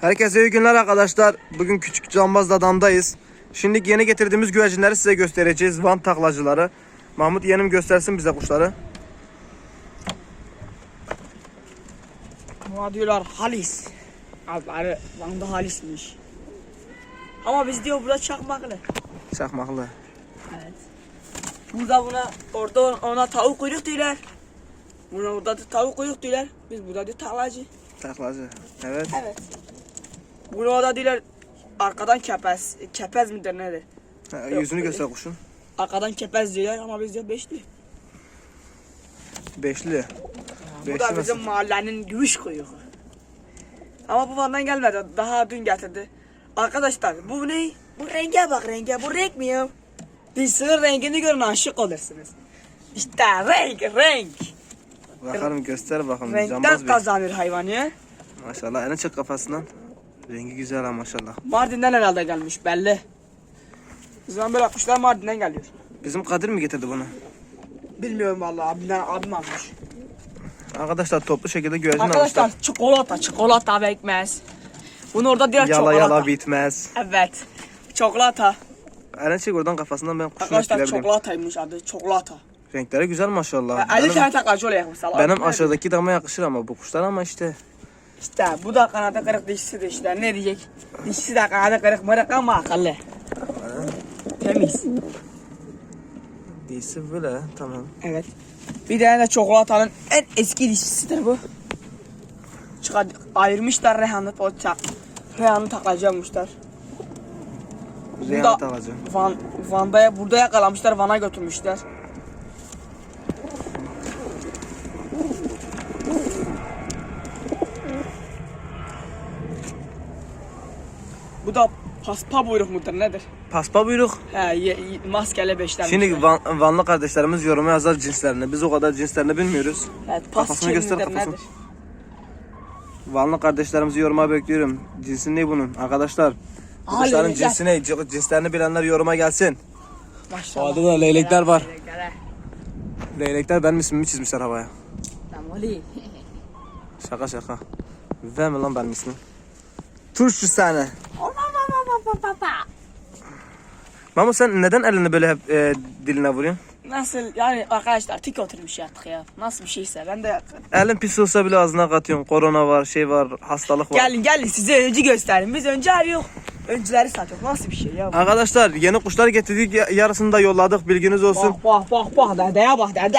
Herkese iyi günler arkadaşlar. Bugün Küçük Cambaz Dadam'dayız. Şimdi yeni getirdiğimiz güvercinleri size göstereceğiz. Van taklacıları. Mahmut yeğenim göstersin bize kuşları. Buna diyorlar halis. Adları Van'da halismiş. Ama biz diyor burada çakmaklı. Çakmaklı. Evet. Burada buna orada ona tavuk kuyruk diyorlar. Buna orada da tavuk kuyruk diyorlar. Biz burada diyor taklacı. Taklacı. Evet. Evet. Buna orada diyorlar arkadan kepez. Kepez midir nedir? Ha, yüzünü göster kuşun. Arkadan kepez diyorlar ama biz diyor beşli. Beşli. Bu Beşli da nasıl? bizim mahallenin gümüş kuyruğu. Ama bu Van'dan gelmedi. Daha dün getirdi. Arkadaşlar bu ne? Bu renge bak renge. Bu renk mi ya? Dişinin rengini görün aşık olursunuz. İşte renk renk. Bakalım göster bakalım. Renkten Cambaz kazanır hayvan ya. Maşallah. Elini çek kafasından. Rengi güzel ha maşallah. Mardin'den herhalde gelmiş belli. O zaman böyle kuşlar Mardin'den geliyor. Bizim Kadir mi getirdi bunu? Bilmiyorum vallahi abimden abim almış. Arkadaşlar toplu şekilde güvercin Arkadaşlar almışlar. çikolata çikolata ve ekmez. Bunu orada diğer Yala çikolata. yala bitmez. Evet. Çikolata. Elini çek oradan kafasından ben kuşunu Arkadaşlar çikolataymış adı çikolata. Renkleri güzel maşallah. Ya 50 Benim- tane takacı oluyor mesela. Benim aşağıdaki dama yakışır ama bu kuşlar ama işte İşte bu da kanadı kırık dişisi de işte ne diyecek? Dişisi de kanadı kırık mırık ama akıllı. Temiz. değilse böyle tamam. Evet. Bir tane de çikolatanın en eski dişisidir bu. Çıkar, ayırmışlar Rehan'ı o ça- Rehan'ı takacakmışlar. Reyhan alacağım. Van, Van'da burada yakalamışlar Van'a götürmüşler. Bu da paspa buyruk mudur nedir? Paspa buyruk. He ye, maskeli beşlenmiş. Şimdi Van, Vanlı kardeşlerimiz yoruma yazar cinslerini. Biz o kadar cinslerini bilmiyoruz. evet, pas kafasını göster, kafasını. nedir? Vanlı kardeşlerimizi yoruma bekliyorum. Cinsi ne bunun? Arkadaşlar bu kuşların cinsi ne? Cinslerini bilenler yoruma gelsin. Maşallah. Orada da leylekler var. Leylekler. Leylekler benim ismimi çizmişler havaya. Tamoli. Şaka şaka. Verme lan benim ismim. Turşu Mamo sen neden elini böyle hep e, diline vuruyorsun? Nasıl yani arkadaşlar tik oturmuş yattık ya. Nasıl bir şeyse ben de Elin pis olsa bile ağzına katıyorsun. Korona var, şey var, hastalık var. Gelin gelin size öncü gösterin. Biz önce arıyor. Öncüleri satıyor. Nasıl bir şey ya? bu? Arkadaşlar yeni kuşlar getirdik ya- yarısını da yolladık bilginiz olsun. Bak bak bak bak dedeye bak dede.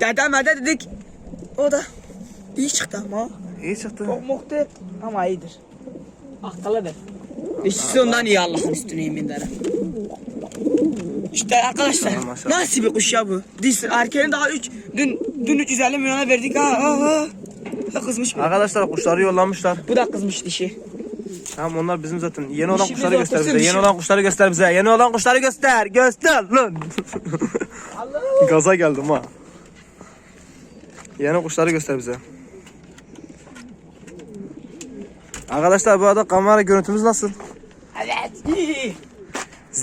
Dede mede dedik. O da iyi çıktı ama. İyi çıktı. Çok muhtu ama iyidir. Akıllıdır. İşçisi ondan iyi Allah'ın üstüne yemin ederim. İşte arkadaşlar Maşallah, nasıl bir kuş ya bu? Diş erkeğin daha 3 dün dün 350 milyona verdik ha ha ha. Ha, Kızmış bu. Arkadaşlar kuşları yollamışlar. Bu da kızmış dişi. Tamam onlar bizim zaten. Yeni olan Dişimiz kuşları göster ortası bize. dişi. Yeni olan kuşları göster bize. Yeni olan kuşları göster. Göster lan. Gaza geldim ha. Yeni kuşları göster bize. Arkadaşlar bu arada kamera görüntümüz nasıl?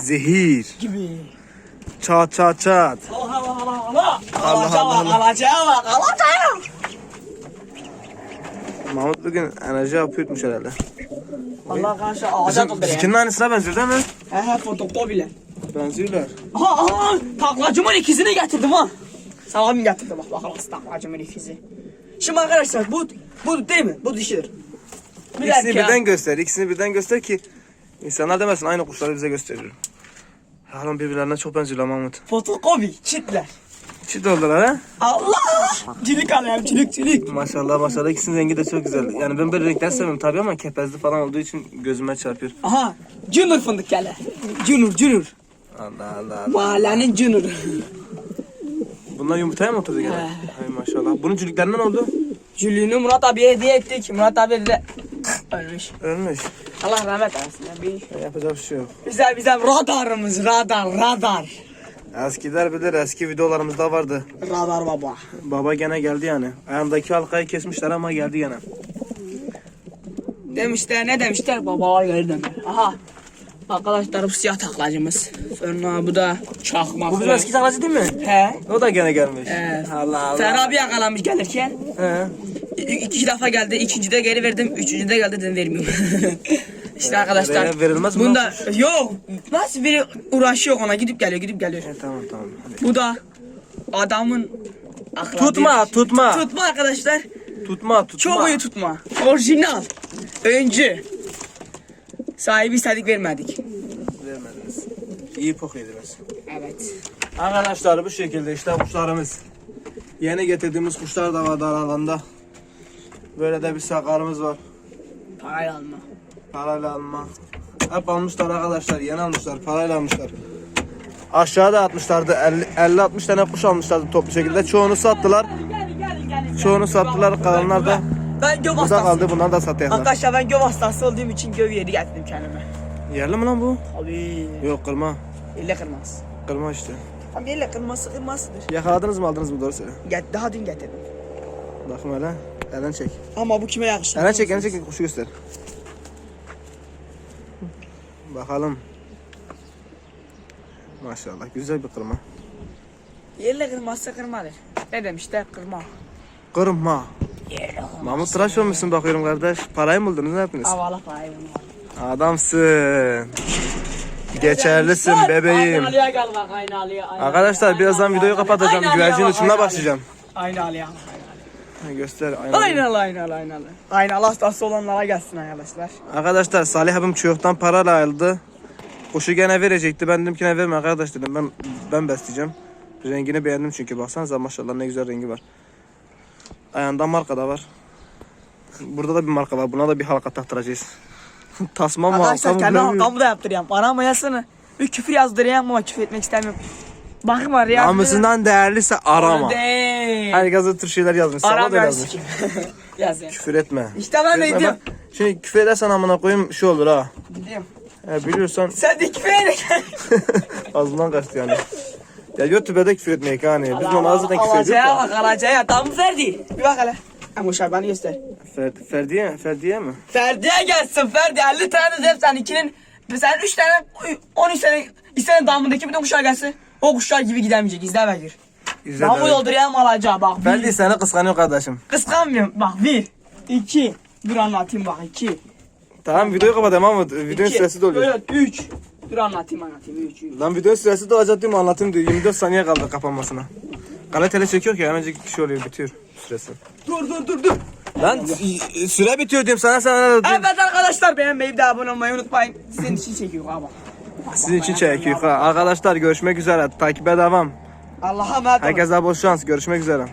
Zehir. Gibi. Çat çat çat. Allah Allah Allah Allah. Allah Alacağı bak, Allah. alacağı bak, alacağı. Mahmut bugün enerji yapıyormuş herhalde. Allah karşı kaldır ya. bizimkinin aynısına benziyor değil mi? He he fotokopi bile. Benziyorlar. Aha aha taklacımın ikisini getirdim ha. Salamı getirdim bak bakalım taklacımın ikizi. Şimdi arkadaşlar bu bu değil mi? Bu dişidir. Bir İkisini birden göster. İkisini birden göster ki insanlar demesin aynı kuşları bize gösteriyor. Halen birbirlerine çok benziyorlar Mahmut. Fotokopi çitler. Çift oldular ha? Allah! Cilik alem cilik cilik. Maşallah maşallah ikisinin rengi de çok güzel. Yani ben böyle renkler seviyorum tabii ama kepezli falan olduğu için gözüme çarpıyor. Aha Junior fındık gele. Junior Junior. Allah Allah Allah. Mahallenin Junior. Bunlar yumurtaya mı oturdu gene? He. Ay maşallah. Bunun cülüklerinden oldu? Jülünü Murat abiye hediye ettik. Murat abi de ölmüş. Ölmüş. Allah rahmet eylesin. ya, Bir... Yapacak bir şey yok. Güzel güzel radarımız radar radar. Eskiler bilir eski videolarımızda vardı. Radar baba. Baba gene geldi yani. Ayağındaki halkayı kesmişler ama geldi gene. Demişler ne demişler babalar geri döner. Aha. Arkadaşlar bu siyah taklacımız. Sonra bu da çakmak. Bu bizim eski taklacı değil mi? He. O da gene gelmiş. He. Allah Allah. Ferhat abi yakalamış gelirken. He. İki, defa geldi. İkincide geri verdim. Üçüncüde geldi dedim vermiyorum. işte arkadaşlar. Verilmez mi Bunda yok. Nasıl biri uğraşıyor ona gidip geliyor gidip geliyor. E, tamam tamam. Hadi. Bu da adamın aklına Tutma, bir- tutma. Tutma arkadaşlar. Tutma tutma. Çok iyi tutma. Orijinal. Öncü. Sahibi istedik vermedik. Vermediniz. İyi pok yediniz. Evet. Arkadaşlar bu şekilde işte kuşlarımız. Yeni getirdiğimiz kuşlar da var aralarında. Böyle de bir sakarımız var. Parayla alma. Parayla alma. Hep almışlar arkadaşlar. Yeni almışlar. Parayla almışlar. Aşağıda atmışlardı. 50-60 tane kuş almışlardı toplu şekilde. Çoğunu sattılar. Çoğunu sattılar. Kalanlar da Ben göv hastası. kaldı. Bunlar da satıyorlar. Arkadaşlar ben göv hastası olduğum için göv yeri getirdim kendime. Yerli mi lan bu? Tabii. Yok kırma. Elle kırmaz. Kırma işte. Tam elle kırması kırmasıdır. Yakaladınız mı aldınız mı doğru söyle. Get, daha dün getirdim. Bakın hele. Elden çek. Ama bu kime yakışır? Elden çek, elden çek. Kuşu göster. Bakalım. Maşallah güzel bir kırma. Elle kırmazsa kırmadır. Ne demişler kırma. Kırma. Elle kırma. Mahmut tıraş olmuşsun bakıyorum kardeş. Parayı mı buldunuz ne yaptınız? Havalı parayı Adamsın. Geçerlisin bebeğim. Aynalıya gel bak aynalıya. aynalıya. Arkadaşlar birazdan videoyu kapatacağım. Güvercin uçumuna başlayacağım. Aynalıya. Ha, Göster. aynen. Aynalı aynalı aynalı. Aynalı hastası olanlara gelsin arkadaşlar. Arkadaşlar Salih abim çoktan parayla ayrıldı. Kuşu gene verecekti. Ben dedim ki ne verme arkadaş dedim. Ben ben besleyeceğim. Rengini beğendim çünkü baksanıza maşallah ne güzel rengi var. Ayağında marka da var. Burada da bir marka var. Buna da bir halka taktıracağız. Tasma mı halka Arkadaşlar kendi halkamı da yaptırıyorum. Bana mı yazsana? Bir küfür yazdırayım ama küfür etmek istemiyorum. Bakın var ya. Namusundan değerliyse arama. Değil. Tür şeyler yazmış. Sana da yazmış. Yaz ya. Küfür etme. İşte ben de Küfür etme. diyorum. Şimdi küfür edersen amına koyayım şu olur ha. Biliyorum. He, biliyorsan Sen de küfür ağzından kaçtı yani. Ya YouTube'da küfür etmeyek hani. Biz normalde zaten küfür ediyoruz Alacaya bak alacaya. Tam Ferdi. Bir bak hele. Ama şarbanı göster. Fer- Ferdiye, Ferdiye mi? Ferdi'ye gelsin Ferdi 50 tane de sen ikinin sen 3 tane 13 tane istenen damındaki bütün kuşlar gelsin. O kuşlar gibi gidemeyecek izle ve gir. İzle Ben bu de. doldurayım alacağı bak. Bir, Ferdi seni kıskanıyor kardeşim. kıskanmıyorum bak bir. iki. Dur anlatayım bak iki. Tamam videoyu kapatayım ama videonun iki. süresi doluyor. Evet üç. Dur anlatayım anlatayım üç. üç. Lan videonun süresi dolacak diyorum anlatayım diyor. 24 saniye kaldı kapanmasına. Kaliteli çekiyor ki hemencik kişi oluyor bitiyor süresi. Dur dur dur dur. Lan süre bitiyor diyorum sana sana. Evet arkadaşlar beğenmeyi de abone olmayı unutmayın. Sizin için çekiyor ama. Sizin için çekiyor. ha. Arkadaşlar görüşmek üzere. Takibe devam. Allah'a emanet olun. Herkese bol şans. Görüşmek üzere.